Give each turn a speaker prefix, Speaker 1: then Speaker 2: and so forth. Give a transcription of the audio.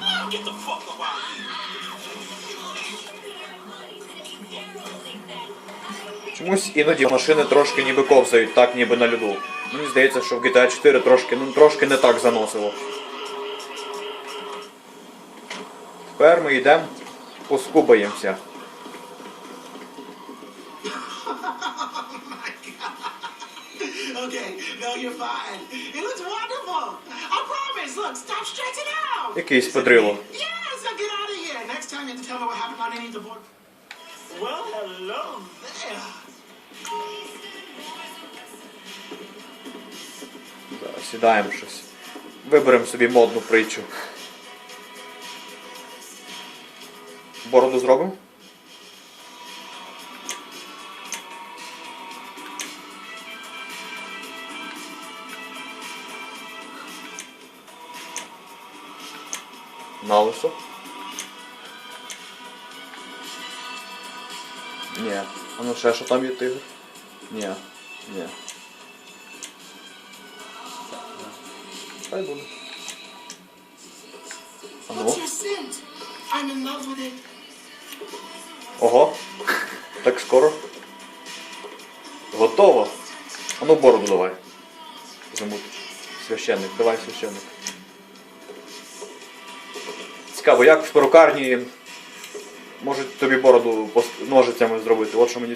Speaker 1: Now get the fuck up out of here.
Speaker 2: Чомусь іноді машини трошки ніби ковзають, так ніби на льоду. Мені здається, що в GTA 4 трошки, ну, трошки не так заносило. Тепер ми йдемо, поскубаємося.
Speaker 1: Okay, no, you're fine. It looks wonderful. I promise. Look, stop stretching out.
Speaker 2: Якийсь подрило. Сідаємо щось. Виберемо собі модну притчу. Бороду зробимо? На лисо? Ні. А ну ще що там є тигр? Ні. Ні. Хай буде. А ну. Ого. Так скоро. Готово. А ну бороду давай. Замут. Священник, давай священник. Цікаво, як в перукарні можуть тобі бороду ножицями зробити. От що мені